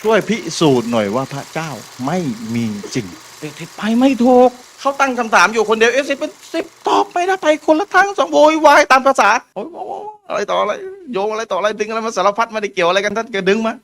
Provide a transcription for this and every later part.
ช่วยพิสูจน์หน่อยว่าพระเจ้าไม่มีจริงเด็กไปไม่ถูกเขาตั้งคำถามอยู่คนเดียวเอฟซีเป็นสิบตอบไม่ได้ไปคนละทั้งสองโวยวายตามภาษาโอ้ยโอ้ยอะไรต่ออะไรโยงอะไรต่ออะไรดึงอะไรมาสารพัดไม่ได้เกี่ยวอะไรกันท่านก็ดึงมา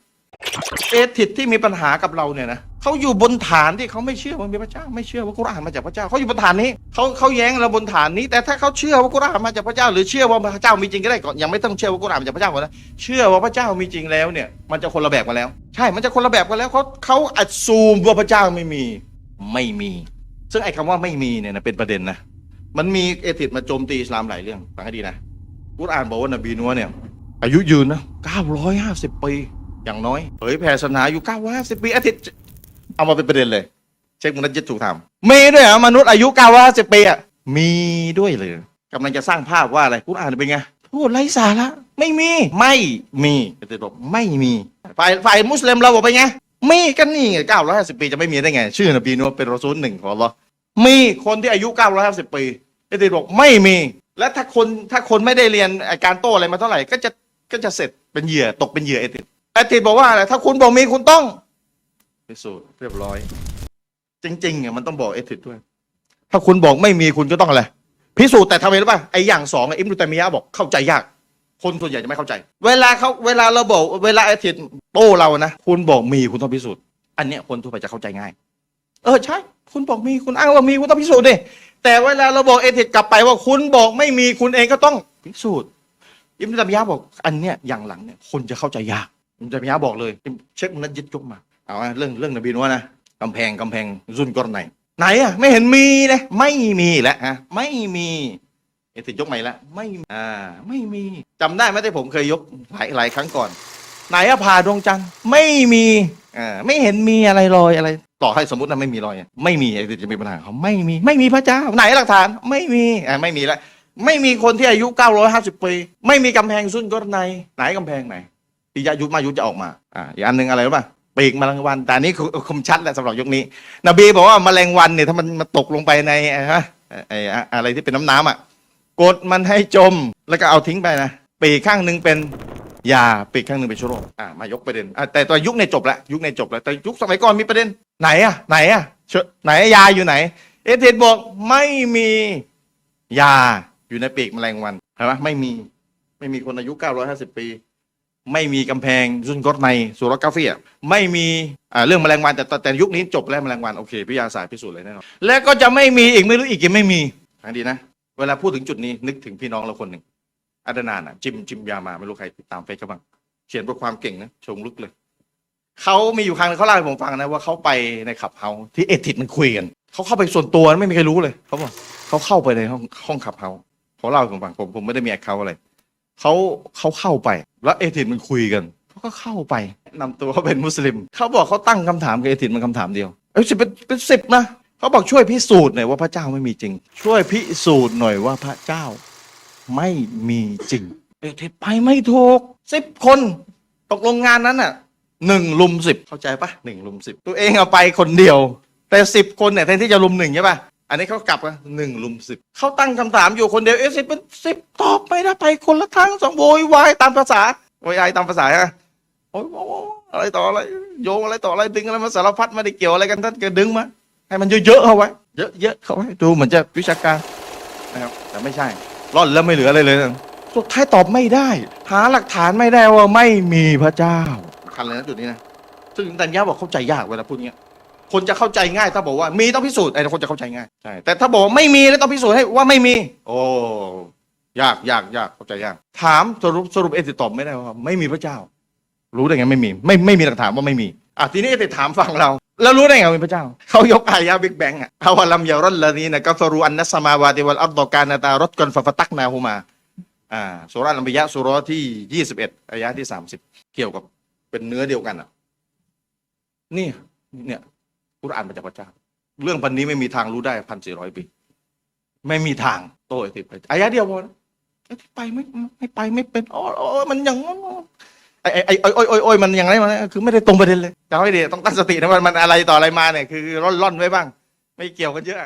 เอทิดที่มีปัญหากับเราเนี่ยนะเขาอยู่บนฐานที่เขาไม่เชื่อว่ามีพระเจ้าไม่เชื่อว่ากุรอานมาจากพระเจ้าเขาอยู่บนฐานนี้ เขาเขาแย้งเราบนฐานนี้ แต่ถ้าเขาเชื่อว่ากุรอานมาจากพระเจ้า หรือเชื่อว่าพระเจ้ามีจริงก็ได้ก่อนยังไม่ต้องเชื่อว่ากุรอานมาจากพระเจ้าก่อนนะเชื่อว่าพระเจ้ามีจริงแล้วเนี่ย มันจะคนละแบบกันแล้ว ใช่ มันจะคนละแบบกันแล้วเขาเขาอัดซูมว่าพระเจ้าไม่มี ไม่มี ซึ่งไอ้คำว่าไม่มีเนี่ยนะเป็นประเด็นนะมันมีเอทิดมาโจมตีอิสลามหลายเรื่องฟังให้ดีนะกุรอานบอกว่านบีนัวเนี่ย อายุยืนนะ950ปีอย่างน้อยเผยแผ่ศาสนาอยู่950ปีอาทิตย์เอามาเป็นประเด็นเลย เช็คมุนัดยิดถูกทำมีด้วยเหรอมนุษย์อายุ950ปีอะมีด้วยเลยกำลังจะสร้างภาพว่าอะไรคุณอ่านเป็นไงพูดไร้สาระไม่มีไม่มีอาทิตย์บอกไม่มีฝ่ายฝ่ายมุสลิมเราบอกไปนไงมีกันนี่ไง950ปีจะไม่มีได้ไง ชื่อนบีนัวเป็นรอซูลหนึ่งของอัลลอฮ์มีคนที่อายุ950ปีอาทิตย์บอกไม่มี และถ้าคนถ้าคนไม่ได้เรียนไอ้การโต้อะไรมาเท่าไหร่ก็จะก็จะเสร็จเป็นเหยื่อตกเป็นเหยื่อเอติดเอติดบอกว่าอะไรถ้าคุณบอกมีคุณต้องพิสูจน์เรียบร้อย จริงๆอะมันต้องบอกเอติดด้วย ถ้าคุณบอกไม่มีคุณก็ต้องอะไรพิสูจน์แต่ทำไมรู้ป่ะไอ้อย่างสองอะอิมรุตัยมียะบอกเข้าใจยาก คนส่วนใหญ่จะไม่เข้าใจ เวลาเขาเวลาเราบอกเวลาเอติดโต้เรานะคุณบอกมีคุณต้องพิสูจน์อันเนี้ยคนทั่วไปจะเข้าใจง่าย เออใช่ คุณบอกมีคุณอ้างว่ามีคุณต้องพิสูจน์ดิแต่เวลาเราบอกเอติดกลับไปว่าคุณบอกไม่มีคุณเองก็ต้องพิสูจน์อิมรุตัยมียะบอกอันเนี้ยอย่างหลังเนี่ยคนจะเข้าใจยากอิมรุตัยมียะบอกเลยเช็คมันนัดยึดยกมาเอาอะเรื่องเรื่องนบีนัวนะ กำแพงกำแพงซุนกอรไหน ไหนอะไม่เห็นมีเลยไม่มีแล้วฮะไม่มีเอติยกใหม่แล้วไม่อ่าไม่มีจำได้ไหมที่ผมเคยยกหลายหลายครั้งก่อน ไหนอะผ่าดวงจันทร์ไม่มีอ่าไม่เห็นมีอะไรลอยอะไร ต่อให้สมมติว่าไม่มีรอยไม่มีไอ้ที่จะมีปัญหาเขาไม่มีไม่มีพระเจ้า ไหนหลักฐานไม่มีอ่าไม่มีแล้วไม่มีคนที่อายุ 950 ปี ไม่มีกำแพงซุนก็ในไหนกำแพงไหนที่ยายุทธมายุทธจะออกมาอ่าอีกอันหนึ่งอะไรรู้ป่ะ ปีกแมลงวันแต่อันนี้คมชัดแหละสำหรับยุคนี้ นบีบอกว่าแมลงวันเนี่ยถ้ามันมาตกลงไปในไอ้ฮะไอ้ไอ้อะไรที่เป็นน้ำน้ำอะกดมันให้จมแล้วก็เอาทิ้งไปนะปีกข้างหนึ่งเป็นยาปีกข้างหนึ่งเป็นชโรคอ่ามายกประเด็นอ่าแต่ตัวยุคในจบแล้วยุคในจบแล้วแต่ยุคสมัยก่อนมีประเด็นไหนอะไหนอะไหนยาอยู่ไหน เอเทนบอกไม่มียาอยู่ในปีกแมลงวันเห็นไหมไม่มีไม่มีคนอายุ 950 ปี ไม่มีกำแพงซุนกอตในสุรกาเฟียไม่มีอ่าเรื่องแมลงวันแต่แต่แต่ยุคนี้จบแล้วแมลงวันโอเคพิทยาศาสตร์พิสูจน์เลยแน่นอนและก็จะไม่มีอีกไม่รู้อีกกี่ไม่มีทางดีนะ เวลาพูดถึงจุดนี้นึกถึงพี่น้องเราคนหนึ่งอาดานานอะจิมจิมยามาไม่รู้ใครติดตามเฟซเขาบ้างเขียนบทความเก่งนะชงลึกเลยเขามีอยู่ครั้งหนึงเขาเล่าให้ผมฟังนะว่าเขาไปในขับเฮาส์ที่เอทิดมันคุยกันเขาเข้าไปส่วนตัวนะไม่มีใครรู้เลยเขาบอกเขาเข้าไปในห้องห้องขับเฮาส์เขาเล่าให้ผมฟังผมผมไม่ได้มีแอคเคาท์อะไรเขาเขาเข้าไป แล้วเอทินมันคุยกันเขาก็เข้าไปนำตัวเขาเป็นมุสลิม เขาบอกเขาตั้งคำถามกับเอทินมันคำถามเดียวเอ้ยสิบเป็นเป็นสิบนะเขาบอกช่วยพิสูจน์หน่อยว่าพระเจ้าไม่มีจริง ช่วยพิสูจน์หน่อยว่าพระเจ้าไม่มีจริง เอทินไปไม่ถูกสิบคนตกลงงานนั้นอะหนึ่งลุมสิบเข้าใจปะหนึ่งลุมสิบตัวเองเอาไปคนเดียว แต่สิบคนเนี่ยแทนที่จะลุมหนึ่งใช่ปะ อันนี้เขากลับกันหนึ่งลุมสิบเขาตั้งคำถามอยู่คนเดียวเอสิเป็นสิบตอบไม่ได้ไปคนละทั้งสองโวยวายตามภาษาโวยวายตามภาษาอะโอ้ยโอ้ยอะไรต่ออะไรโยงอะไรต่ออะไรดึงอะไรมาสารพัดไม่ได้เกี่ยวอะไรกันท่านก็ดึงมาให้มันเยอะๆเข้าไว้เยอะๆเข้าไว้ดูเหมือนจะวิชาการนะครับแต่ไม่ใช่ร่อนแล้วไม่เหลืออะไรเลยสุดท้ายตอบไม่ได้ หาหลักฐานไม่ได้ว่าไม่มีพระเจ้าคันเลยนะจุดนี้นะซึ่งตัญญาบอกเข้าใจยากเวลาพูดอย่างเงี้ย คนจะเข้าใจง่าย ถ้าบอกว่ามีต้องพิสูจน์ไอ้คนจะเข้าใจง่ายใช่แต่ถ้าบอกว่าไม่มีแล้วต้องพิสูจน์ให้ว่าไม่มี โอ้ยากยากยากเข้าใจยากถามสรุปสรุปเอติตอบไม่ได้ว่าไม่มีพระเจ้า รู้ได้ไงไม่มี ไม่ไม่มีหลักฐานว่าไม่มีอะทีนี้เอติถามฟังเรา แล้วรู้ได้ไงว่ามีพระเจ้า เขายกอายะบิ๊กแบงอะฮาวะลัมยารัลลานีนะกัฟรุอันนัสสมาวาติวัลอัรดอกานาตารถกันฟะฟตักนาฮูมาอ่าสุราอัลบิยะสุรที่ยี่สิบเอ็ดอายะที่สามสิบเกี่ยวกับเป็นเนื้อเดียวกันอะนี่เนี่ย กุรอานมาจากพระเจ้า เรื่องพันนี้ไม่มีทางรู้ได้พันสี่ร้อยปี ไม่มีทางโตเอติไปอายะเดียวพอนะไอ้ที่ไปไม่ไม่ไปไม่เป็นอ๋อมันอย่างไอ้ไอ้ไอ้โอ้ยโอ้ยโอ้ยมันอย่างไรมันคือไม่ได้ตรงประเด็นเลยจำไว้ดีต้องตั้งสตินะมันมันอะไรต่ออะไรมาเนี่ยคือร่อนร่อนไว้บ้าง ไม่เกี่ยวกันเยอะ